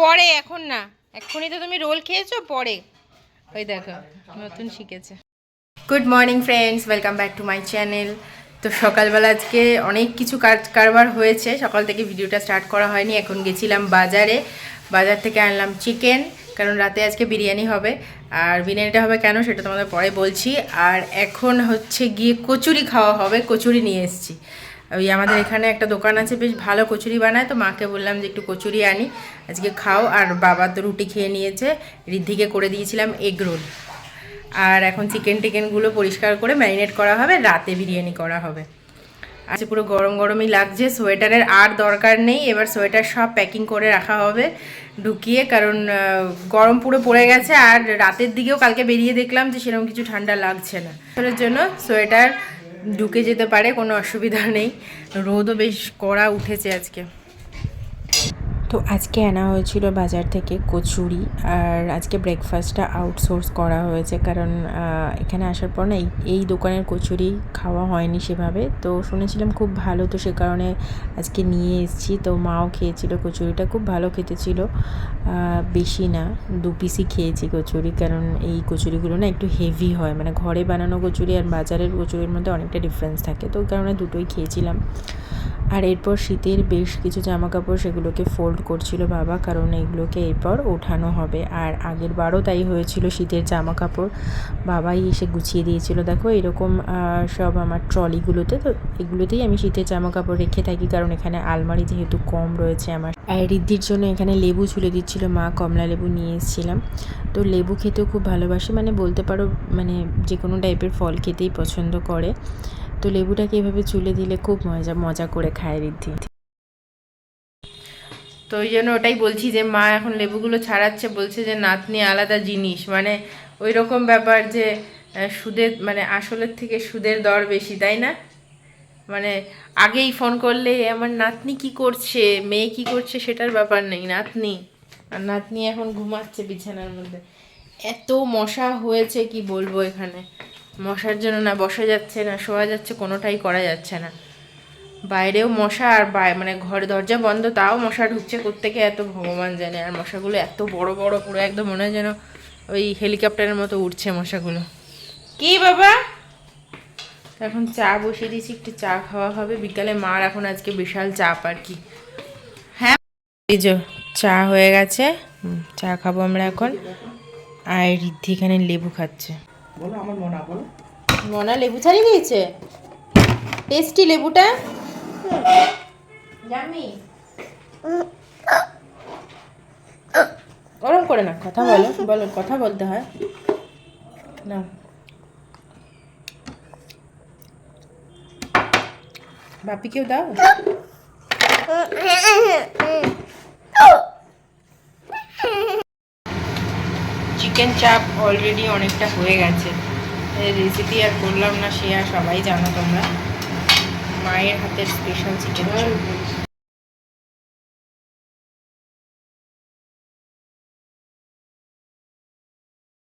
পরে, এখন না। এক্ষুনি তো তুমি রোল খেয়েছো, পরে। ওই দেখো, নতুন শিখেছে। Good morning friends welcome back to my channel তো সকালবেলা আজকে অনেক কিছু কাজ কারবার হয়েছে। সকাল থেকে ভিডিওটা স্টার্ট করা হয়নি। এখন গেছিলাম বাজারে। বাজার থেকে আনলাম চিকেন কারণ রাতে আজকে বিরিয়ানি হবে। আর বিরিয়ানিটা হবে কেন সেটা তোমাদের পরে বলছি। আর এখন হচ্ছে গিয়ে কচুরি খাওয়া হবে। কচুরি নিয়ে এসেছি। ওই আমাদের এখানে একটা দোকান আছে, বেশ ভালো কচুরি বানায়, তো মাকে বললাম যে একটু কচুরি আনি। আজকে খাও, আর বাবা তো রুটি খেয়ে নিয়েছে, ঋদ্ধিকে করে দিয়েছিলাম এগ রোল আর এখন চিকেন টিকেনগুলো পরিষ্কার করে ম্যারিনেট করা হবে, রাতে বিরিয়ানি করা হবে। আজকে পুরো গরম গরমই লাগছে, সোয়েটারের আর দরকার নেই, এবার সোয়েটার সব প্যাকিং করে রাখা হবে, ঢুকিয়ে, কারণ গরম পুরো পড়ে গেছে, আর রাতের দিকেও কালকে বেরিয়ে দেখলাম যে সেরকম কিছু ঠান্ডা লাগছে না। জন্য সোয়েটার ঢুকে যেতে পারে কোনো অসুবিধা নেই। রোদও বেশ কড়া উঠেছে আজকে। তো আজকে আনা হয়েছিল বাজার থেকে কচুরি আর আজকে ব্রেকফাস্টটা আউটসোর্স করা হয়েছে কারণ এখানে আসার পর না এই দোকানের কচুরি খাওয়া হয়নি সেভাবে। তো শুনেছিলাম খুব ভালো তো সে কারণে আজকে নিয়ে এসেছি। তো মাও খেয়েছিল কচুরিটা, খুব ভালো খেতে ছিল। বেশি না, দু পিসই খেয়েছি কচুরি কারণ এই কচুরিগুলো না একটু হেভি হয়। মানে ঘরে বানানো কচুরি আর বাজারের কচুরির মধ্যে অনেকটা ডিফারেন্স থাকে। তো কারণে দুটোই খেয়েছিলাম। আর এরপর শীতের বেশ কিছু জামা কাপড় সেগুলোকে ফোল্ড করছিল বাবা, কারণ এগুলোকে এরপর ওঠানো হবে। আর আগের বারও তাই হয়েছিল শীতের জামা কাপড় বাবাই এসে গুছিয়ে দিয়েছিল, দেখো এরকম সব আমার ট্রলিগুলোতে। তো এগুলোতেই আমি শীতের জামা কাপড় রেখে থাকি, কারণ এখানে আলমারি যেহেতু কম রয়েছে আমার। আর রিদ্ধির জন্য এখানে লেবু ঝুলে দিচ্ছিল, মা কমলা লেবু নিয়ে এসেছিলাম। তো লেবু খেতেও খুব ভালোবাসে মানে বলতে পারো মানে যে কোনো টাইপের ফল খেতেই পছন্দ করে। তো লেবুটাকে এভাবে চুলে দিলে খুব মজা মজা করে খায় রিদ্ধি তো ওই জন্য ওটাই বলছি যে মা এখন লেবুগুলো ছাড়াচ্ছে, বলছে যে নাতনি আলাদা জিনিস। মানে ওই রকম ব্যাপার যে সুদের মানে আসলের থেকে সুদের দর বেশি, তাই না? মানে আগেই ফোন করলে, আমার নাতনি কি করছে, মেয়ে কি করছে সেটার ব্যাপার নেই, নাতনি। আর নাতনি এখন ঘুমাচ্ছে বিছানার মধ্যে। এত মশা হয়েছে, কি বলব এখানে? মশার জন্য না, বসা যাচ্ছে না, শোয়া যাচ্ছে, কোনোটাই করা যাচ্ছে না। বাইরেও মশা আর মানে ঘর, দরজা বন্ধ, তাও মশা ঢুকছে কোত্থেকে এত ভগবান জানে, আর মশাগুলো এত বড় বড়, পুরো একদম মনে হয় যেন ওই হেলিকপ্টারের মতো উঠছে মশাগুলো। কি বাবা? এখন চা বসিয়ে দিয়েছি, একটু চা খাওয়া হবে। বিকালে মার এখন আজকে বিশাল চাপ আর কি। হ্যাঁ এই যে চা হয়ে গেছে। চা খাব আমরা এখন। আর ঋদ্ধি এখানে লেবু খাচ্ছে। বলো আমার মনা বলো। মনা লেবু ছাড়িয়ে দিয়েছে? টেস্টি লেবুটা? জামি ওরম করে না কথা বলো বলো কথা বলতে হয়। না বাপিকেও দাও। চিকেন চাপ অলরেডি অনেকটা হয়ে গেছে। রেসিপি আর করলাম না সে আর সবাই জানো তোমরা। মায়ের হাতের স্পেশাল চিকেন চাপ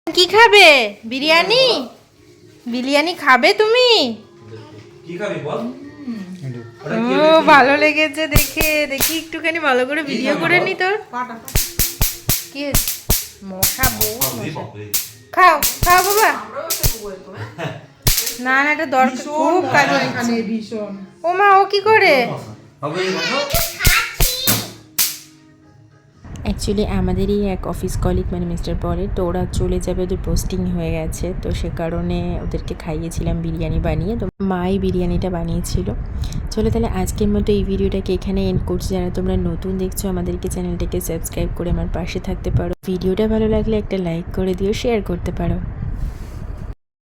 কি খাবে? বিরিয়ানি? বিরিয়ানি খাবে তুমি? কি খাবি বল? ও ভালো লেগেছে দেখে। দেখি একটুখানি ভালো করে ভিডিও করে নি তোর। কি হয়েছে? মশা বউ খাও খাও বাবা না না এটা দরকার খুব কাজ এখানে ভীষণ ও মা ও কি করে? অ্যাকচুয়ালি আমাদেরই এক অফিস কলিগ মানে মিস্টার পরের তো ওরা চলে যাবে ওদের পোস্টিং হয়ে গেছে। তো সে কারণে ওদেরকে খাইয়েছিলাম বিরিয়ানি বানিয়ে। তো মাই বিরিয়ানিটা বানিয়েছিল। চলো তাহলে আজকের মতো এই ভিডিওটাকে এখানে এন্ড করছি। যারা তোমরা নতুন দেখছ, আমাদেরকে চ্যানেলটাকে সাবস্ক্রাইব করে আমার পাশে থাকতে পারো। ভিডিওটা ভালো লাগলে একটা লাইক করে দিও শেয়ার করতে পারো।